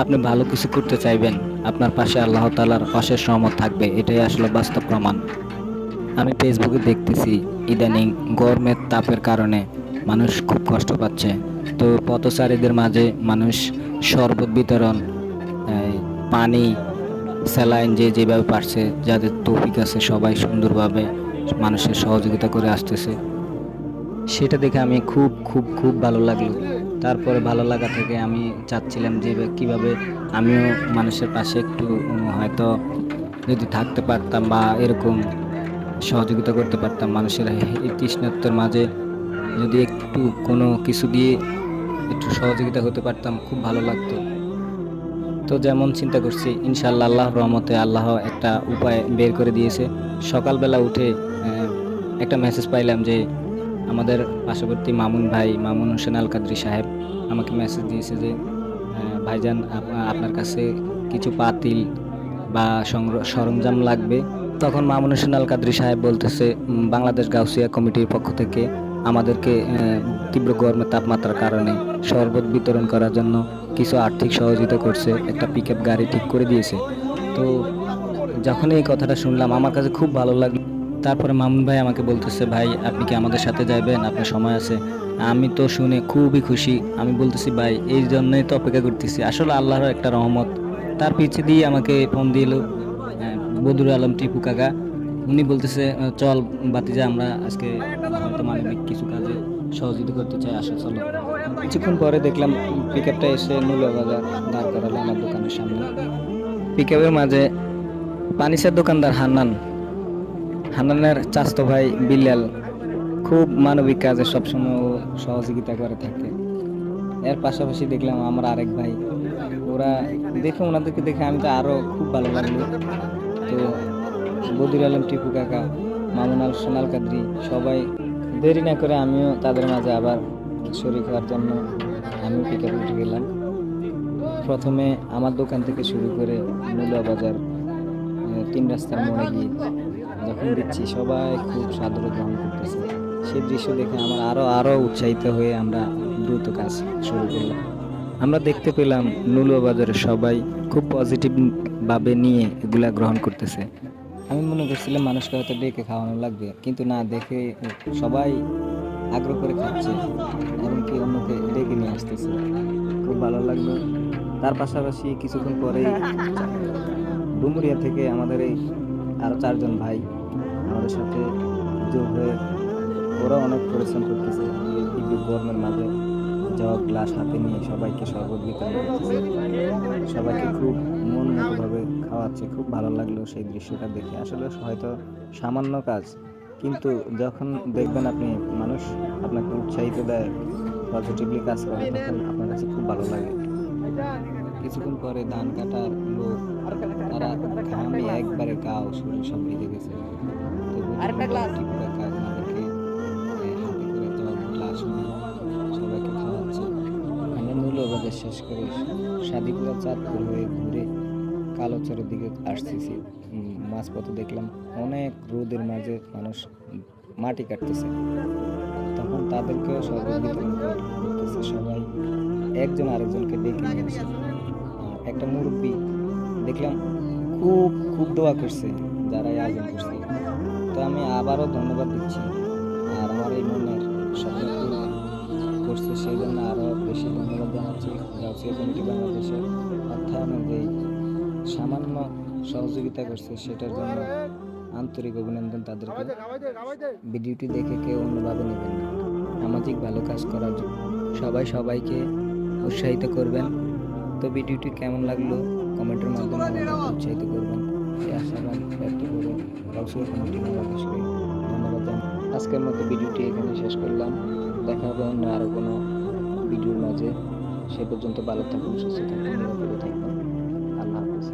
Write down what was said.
আপনি ভালো কিছু করতে চাইবেন, আপনার পাশে আল্লাহ তালার অশেষ রহমত থাকবে, এটাই আসলে বাস্তব প্রমাণ। আমি ফেসবুকে দেখতেছি, ইদানিং গরমের তাপের কারণে মানুষ খুব কষ্ট পাচ্ছে। তো পথচারীদের মাঝে মানুষ শরবত বিতরণ পানি, স্যালাইন যে যেভাবে পারছে, যাদের তৌফিক আছে, সবাই সুন্দরভাবে মানুষের সহযোগিতা করে আসতেছে। সেটা দেখে আমি খুব খুব খুব ভালো লাগল। তারপরে ভালো লাগা থেকে আমি চাচ্ছিলাম যে কীভাবে আমিও মানুষের পাশে একটু হয়তো যদি থাকতে পারতাম বা এরকম সহযোগিতা করতে পারতাম মানুষের এই তৃষ্ণার্তের মাঝে, যদি একটু কোনো কিছু দিয়ে একটু সহযোগিতা হতে পারতাম, খুব ভালো লাগতো। তো যেমন চিন্তা করছি ইনশাল্লাহ আল্লাহ রহমতে আল্লাহ একটা উপায় বের করে দিয়েছে। সকালবেলা উঠে একটা মেসেজ পাইলাম যে আমাদের পার্শ্ববর্তী মামুন ভাই, মামুন হোসেন আল কাদরি সাহেব আমাকে মেসেজ দিয়েছে যে ভাইজান আপনার কাছে কিছু পাতিল বা সরঞ্জাম লাগবে। তখন মামুন হোসেন আল কাদরি সাহেব বলতেছে বাংলাদেশ গাউসিয়া কমিটির পক্ষ থেকে আমাদেরকে তীব্র গরমের তাপমাত্রার কারণে শরবত বিতরণ করার জন্য কিছু আর্থিক সহযোগিতা করছে, একটা পিক গাড়ি ঠিক করে দিয়েছে। তো যখন এই কথাটা শুনলাম, আমার কাছে খুব ভালো লাগল তারপরে মামুন ভাই আমাকে বলতেছে, ভাই, আপনি কি আমাদের সাথে যাবেন আপনার সময় আছে। আমি তো শুনে খুবই খুশি। আমি বলতেছি, ভাই, এই জন্যই তো অপেক্ষা করতেছি। আসলে আল্লাহর একটা রহমত। তার পিছে দিয়ে আমাকে ফোন দিল বদুর আলম টিপু কাকা। উনি বলতেছে, চল বাতিজা আমরা আজকে হয়তো মানবিক কিছু কাজে সহযোগিতা করতে চাই, আসো, চলো। কিছুক্ষণ পরে দেখলাম পিক আপটা এসে নুলাবাজার দাঁড় করালো আমার দোকানের সামনে। পিক আপের মাঝে পানিসের দোকানদার হান্নান হান্নানের চাস্তো ভাই বিল্লাল খুব মানবিক কাজে সবসময় ও সহযোগিতা করে থাকে। এর পাশাপাশি দেখলাম আমার আরেক ভাই। ওরা দেখে ওনাদেরকে দেখে আমি তো আরও খুব ভালো লাগল তো বদির আলম, টিপু কাকা, মামুন আল, সোনাল কাদ্রি সবাই দেরি না করে আমিও তাদের মাঝে আবার শরীর হওয়ার জন্য আমিও পিক উঠে গেলাম। প্রথমে আমার দোকান থেকে শুরু করে মূলা বাজার তিন রাস্তার মোড়ে গিয়ে যখন দিচ্ছি সবাই খুব সাদরে গ্রহণ করতেছে সেই দৃশ্য দেখে আমার আরও আরও উৎসাহিত হয়ে আমরা দ্রুত কাজ শুরু করলাম। আমরা দেখতে পেলাম নুলুয়া বাজারে সবাই খুব পজিটিভভাবে নিয়ে এগুলা গ্রহণ করতেছে। আমি মনে করছিলাম মানুষকে হয়তো ডেকে খাওয়ানো লাগবে, কিন্তু না, দেখে সবাই আগ্রহ করে খাচ্ছে, এমনকি অন্যকে ডেকে নিয়ে আসতেছে। খুব ভালো লাগল। তার পাশাপাশি কিছুক্ষণ পরেই ডুমুরিয়া থেকে আমাদের এই আরও চারজন ভাই আমাদের সাথে যোগ হয়ে ওরা অনেক পরিশ্রম করতেছে। তীব্র গরমের মাঝে যাওয়া গ্লাস হাতে নিয়ে সবাইকে শরবত বিতরণ করতেছে। সবাইকে খুব মন মতোভাবে খাওয়াচ্ছে, খুব ভালো লাগল সেই দৃশ্যটা দেখে। আসলে হয়তো সামান্য কাজ, কিন্তু যখন দেখবেন আপনি মানুষ আপনাকে উৎসাহিত দেয় পজিটিভলি কাজ করে, তখন আপনার কাছে খুব ভালো লাগে। কিছুক্ষণ পরে ধান কাটার লোক তারা ঘামে একবারে গাও শরীর ভিজে গেছে তো টিপু কাকা আমাদেরকে হাতে করে জল গ্লাস সবাইকে খাওয়াচ্ছে। আমরা মূল্যবাজার শেষ করে সাদিপুরা চাঁদপুর হয়ে ঘুরে কালোচরের দিকে আসতেছি। মাঝপথে দেখলাম অনেক রোদের মাঝে মানুষ মাটি কাটতেছে। তখন সরবত বিতরণ করতেছে। সবাই একজন আরেকজনকে ডেকে নিয়ে একটা মুরব্বী দেখলাম খুব খুব দোয়া করছে, যারা এই আয়োজন করছে। তো আমি আবারও ধন্যবাদ দিচ্ছি। আর আমার এই মনের স্বপ্ন করছে, সেই জন্য আরও বেশি ধন্যবাদ জানাচ্ছি। গাউসিয়া কমিটি বাংলাদেশের অর্থায়ন অনুযায়ী সামান্য সহযোগিতা করছে, সেটার জন্য আন্তরিক অভিনন্দন তাদেরকে। ভিডিওটি দেখে কেউ অন্যভাবে নেবেন না। সামাজিক ভালো কাজ করার জন্য সবাই সবাইকে উৎসাহিত করবেন। তো ভিডিওটি কেমন লাগল? কমেন্টের মাধ্যমে উৎসাহিত করবেন এই আশাবাদ ব্যক্ত করে অবশ্যই কমেন্টে ধন্যবাদ আজকের মতো ভিডিওটি এখানে শেষ করলাম। দেখা হবে অন্য আরও কোনো ভিডিওর মাঝে। সে পর্যন্ত ভালো থাকুন, সুস্থ থাকুন নিরাপদে থাকুন। আল্লাহ হাফিজ।